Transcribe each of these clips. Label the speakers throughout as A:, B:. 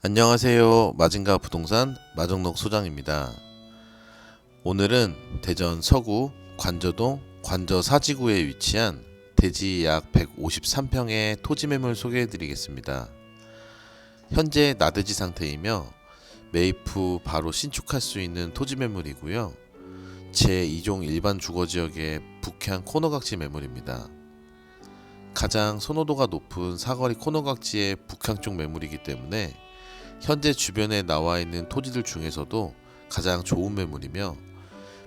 A: 안녕하세요. 마징가 부동산 마정록 소장입니다. 오늘은 대전 서구 관저동 관저 사지구에 위치한 대지 약 153평의 토지 매물 소개해 드리겠습니다. 현재 나대지 상태이며 매입 후 바로 신축할 수 있는 토지 매물이고요. 제2종 일반 주거 지역의 북향 코너각지 매물입니다. 가장 선호도가 높은 사거리 코너각지의 북향 쪽 매물이기 때문에 현재 주변에 나와 있는 토지들 중에서도 가장 좋은 매물이며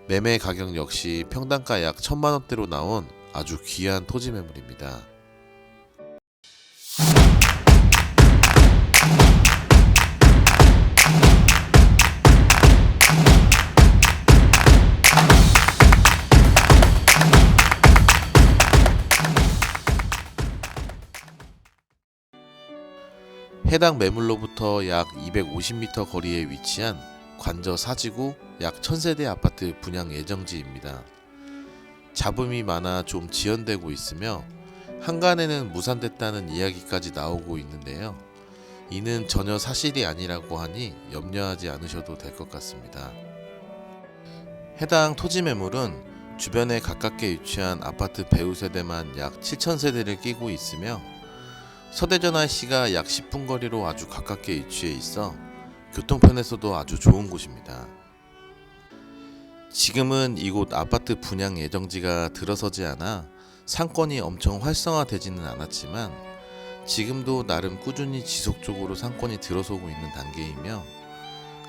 A: 매매 가격 역시 평당가 약 천만 원대로 나온 아주 귀한 토지 매물입니다. 해당 매물로부터 약 250m 거리에 위치한 관저 사지구 약 1000세대 아파트 분양 예정지입니다. 잡음이 많아 좀 지연되고 있으며 한간에는 무산됐다는 이야기까지 나오고 있는데요. 이는 전혀 사실이 아니라고 하니 염려하지 않으셔도 될 것 같습니다. 해당 토지 매물은 주변에 가깝게 위치한 아파트 배우 세대만 약 7000세대를 끼고 있으며 서대전 IC가 약 10분 거리로 아주 가깝게 위치해 있어 교통편에서도 아주 좋은 곳입니다. 지금은 이곳 아파트 분양 예정지가 들어서지 않아 상권이 엄청 활성화되지는 않았지만 지금도 나름 꾸준히 지속적으로 상권이 들어서고 있는 단계이며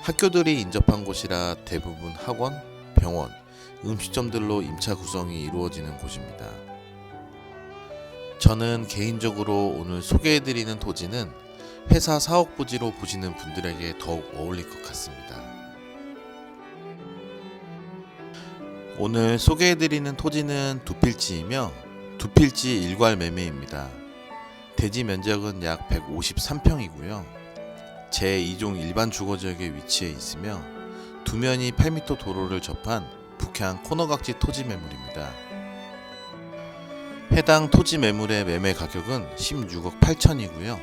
A: 학교들이 인접한 곳이라 대부분 학원, 병원, 음식점들로 임차 구성이 이루어지는 곳입니다. 저는 개인적으로 오늘 소개해드리는 토지는 회사 사업 부지로 보시는 분들에게 더욱 어울릴 것 같습니다. 오늘 소개해드리는 토지는 두 필지이며 두 필지 일괄 매매입니다. 대지 면적은 약 153평이고요. 제2종 일반 주거지역에 위치해 있으며 두 면이 8m 도로를 접한 북향 코너각지 토지 매물입니다. 해당 토지 매물의 매매 가격은 16억 8천이고요.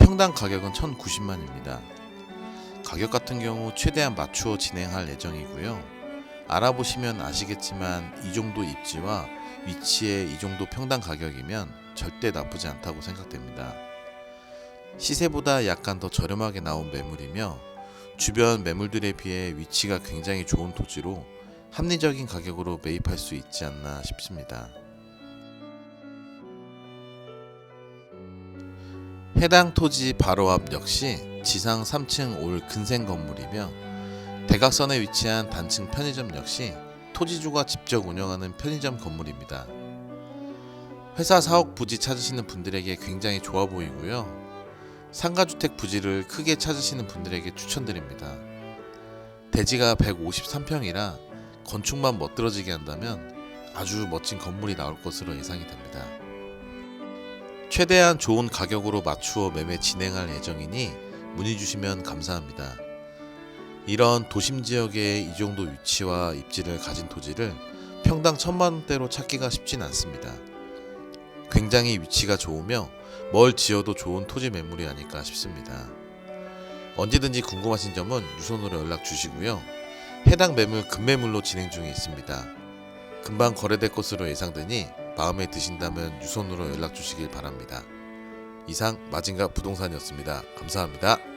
A: 평당 가격은 1,090만입니다. 가격 같은 경우 최대한 맞추어 진행할 예정이고요. 알아보시면 아시겠지만 이 정도 입지와 위치에 이 정도 평당 가격이면 절대 나쁘지 않다고 생각됩니다. 시세보다 약간 더 저렴하게 나온 매물이며 주변 매물들에 비해 위치가 굉장히 좋은 토지로 합리적인 가격으로 매입할 수 있지 않나 싶습니다. 해당 토지 바로 앞 역시 지상 3층 올 근생 건물이며 대각선에 위치한 단층 편의점 역시 토지주가 직접 운영하는 편의점 건물입니다. 회사 사옥 부지 찾으시는 분들에게 굉장히 좋아 보이고요. 상가주택 부지를 크게 찾으시는 분들에게 추천드립니다. 대지가 153평이라 건축만 멋들어지게 한다면 아주 멋진 건물이 나올 것으로 예상이 됩니다. 최대한 좋은 가격으로 맞추어 매매 진행할 예정이니 문의 주시면 감사합니다. 이런 도심 지역의 이 정도 위치와 입지를 가진 토지를 평당 천만 원대로 찾기가 쉽진 않습니다. 굉장히 위치가 좋으며 뭘 지어도 좋은 토지 매물이 아닐까 싶습니다. 언제든지 궁금하신 점은 유선으로 연락 주시고요. 해당 매물 급매물로 진행 중에 있습니다. 금방 거래될 것으로 예상되니 마음에 드신다면 유선으로 연락 주시길 바랍니다. 이상 마징가 부동산이었습니다. 감사합니다.